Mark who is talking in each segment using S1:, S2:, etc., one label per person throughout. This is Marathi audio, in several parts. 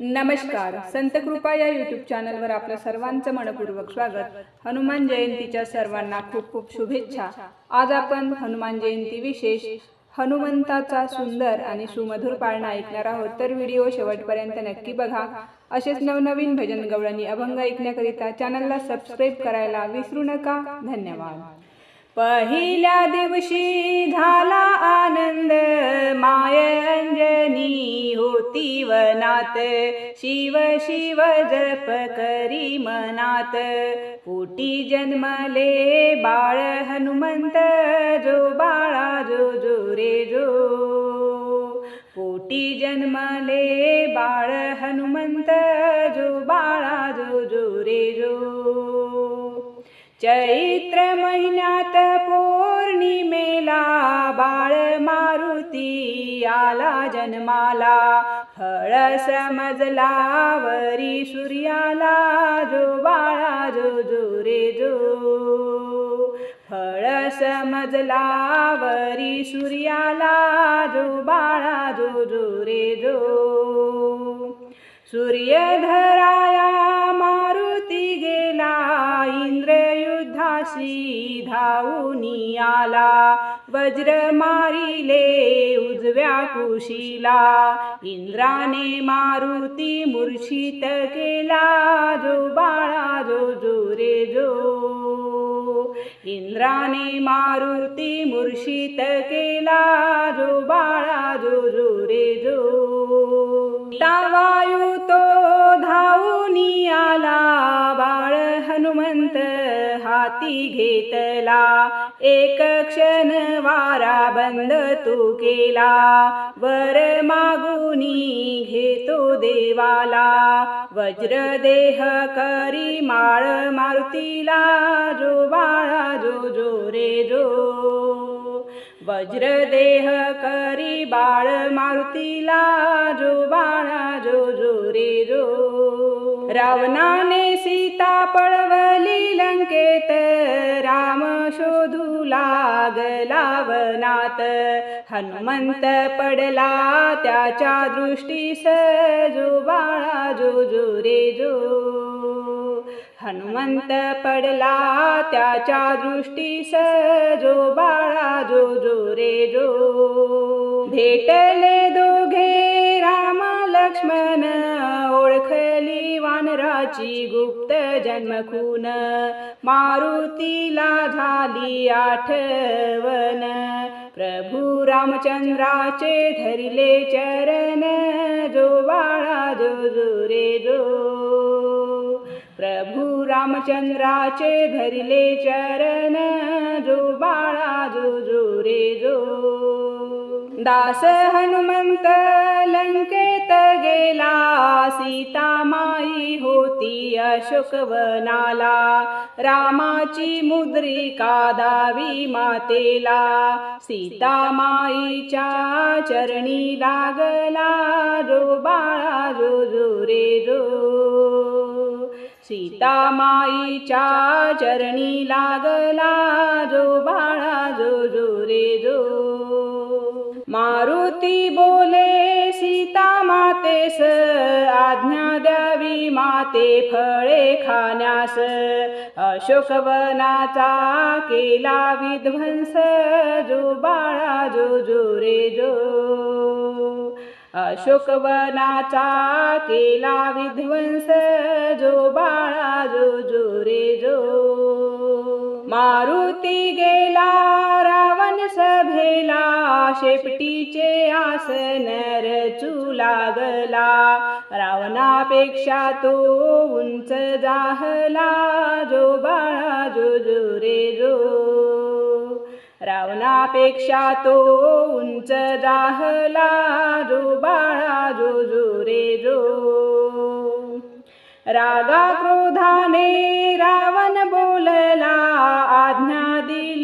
S1: नमस्कार. संत कृपा या यूट्यूब चॅनलवर आपलं सर्वांचं मनपूर्वक स्वागत. हनुमान जयंतीच्या सर्वांना खूप खूप शुभेच्छा. आज आपण हनुमान जयंती विशेष हनुमंताचा सुंदर आणि सुमधुर पाळणा ऐकणार आहोत. तर व्हिडिओ शेवटपर्यंत नक्की बघा. असेच नवनवीन भजन गवळणी अभंग ऐकण्याकरिता चॅनलला सबस्क्राईब करायला विसरू नका. धन्यवाद. पहिल्या दिवशी झाला आनंद. माय अंजनी होती वनात. शिव शिव जप करी मनात. पोटी जन्मले बाळ हनुमंत. जो बाळा जो जो रे जो. पोटी जन्मले बाळ हनुमंत. जो बाळा जो जो रे जो. चैत्र महिन्यात बाळ मारुती आला जन्माला. हळ समजला वरी सूर्याला जो बाळा जो जो रे जो. हळ समजला वरी सूर्याला जो बाळा जो जो रे जो. सूर्यधराया मारुती गेला इंद्रयुद्धाशी धावून धावूनी आला. वज्र मारिले उजव्या कुशीला. इंद्राने मारुती मूर्छित केला. जो बाळा जो जो रे जो. इंद्राने मारुती मूर्छित केला. जो बाळा जो जो. रे जो वायू तो धावूनी आला. बाळ हनुमंत हाती घेतला. एक क्षण वारा बंद तू केला. वर मागुनी घेतो देवाला. वज्र देह करी माळ मारुतीला. जो बाळा जो जो रे जो. वज्र देह करी बाळ मारुतीला. जो बाळा जो जो रे जो. रावणाने सी वनात हनुमंत पडला त्याच्या दृष्टीस. जो बाळा जो जो रे जो. हनुमंत पडला त्याच्या दृष्टीस. जो बाळा जो जो रे जो. भेटले दोघे राम लक्ष्मण. ओळखली वानराची गुप्त जन्मखून. मारुतीला झाली आठवण. रामचंद्राचे धरिले चरण जो बाळा जो जो रे जो. प्रभू रामचंद्राचे धरिले चरण जो बाळा जो जो रे जो. दास हनुमंत लंकेत गेला सीता माई होती अशोकवनाला रामाची मुद्रिका दावी मातेला सीता माईच्या चरणी लागला रो बाळा रो रो रे रो. सीता माईच्या चरणी लागला रो बाळा रो रो रे रो. मारुती बोले सीता मातेस आज्ञा द्यावी माते फळे खाण्यास. अशोकवनाचा केला विध्वंस जो बाळा जो. जो रे जो अशोकवनाचा केला विध्वंस जो बाळा जो जो रे जो. मारुती गेला सभेला शेपटीचे आसन रचू लागला. रावणापेक्षा तो उंच जाहला जो बाळा जो जो. रे जो रावणापेक्षा तो उंच जाहला जो बाळा जो जो रे जो. रागा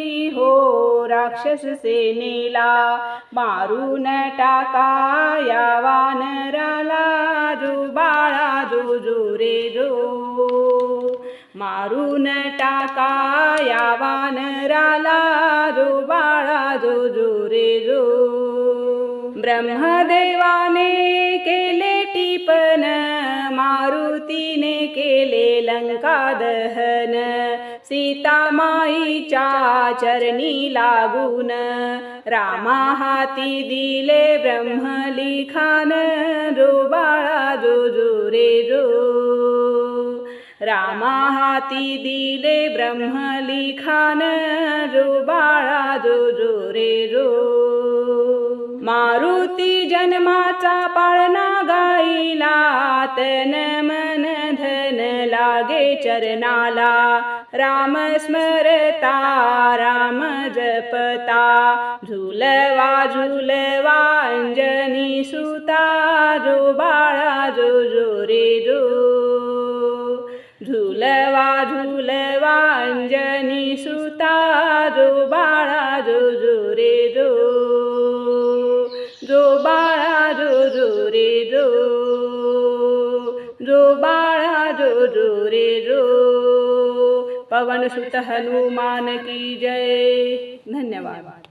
S1: दिली हो राक्षस सेनेला मारून टाका या वानराला जो बाळा जो. जो रे जो मारून टाका या वानराला जो बाळा जो जो रे जो. ब्रह्मदेवाने केले टिपण मारुतीने केले लंका दहन सीतामाईच्या चरणी लागून रामा हाती दिले ब्रह्मलिखान. रो बाळा जो जो रे रो रामा हाती दिले ब्रह्मलिखान. रो बाळा जो जो रे रो मारुती जन्माचा पाळणा गाईला तन मन धन लागे चरणाला. राम स्मरता राम जपता. झुलवा झुलवा अंजनी सुता जो बाळा जो जो रे जो. झुलवा झुलवा अंजनी सुता जो बाळा जो जो रे जो जो. जो जो रे जो जो बाळा जो जो रे जो पवन सुत हनुमान की जय धन्यवाद